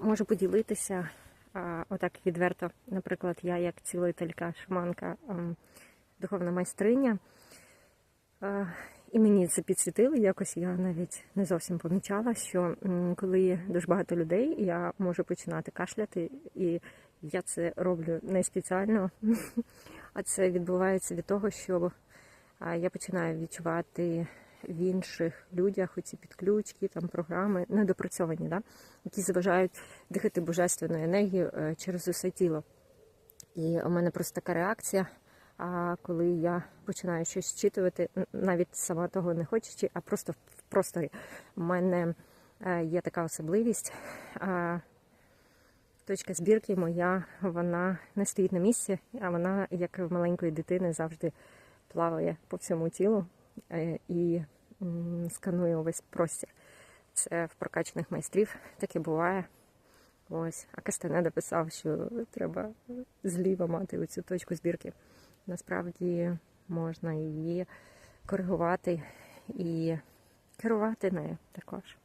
Можу поділитися отак відверто. Наприклад, я як цілителька, шаманка, духовна майстриня. І мені це підсвітили. Якось я навіть не зовсім помічала, що коли дуже багато людей, я можу починати кашляти, і я це роблю не спеціально, а це відбувається від того, що я починаю відчувати в інших людях оці підключки, там програми недопрацьовані, да? які заважають дихати божественною енергією е, через усе тіло. І у мене просто така реакція. А коли я починаю щось зчитувати, н- навіть сама того не хочучи, а просто в просторі, у мене е, є така особливість. Точка збірки моя, вона не стоїть на місці, а вона, як в маленької дитини, завжди плаває по всьому тілу е, і сканує увесь простір. Це в прокачаних майстрів таке буває. Ось, а Кастанеда писав, що треба зліва мати оцю точку збірки. Насправді можна її коригувати і керувати нею також.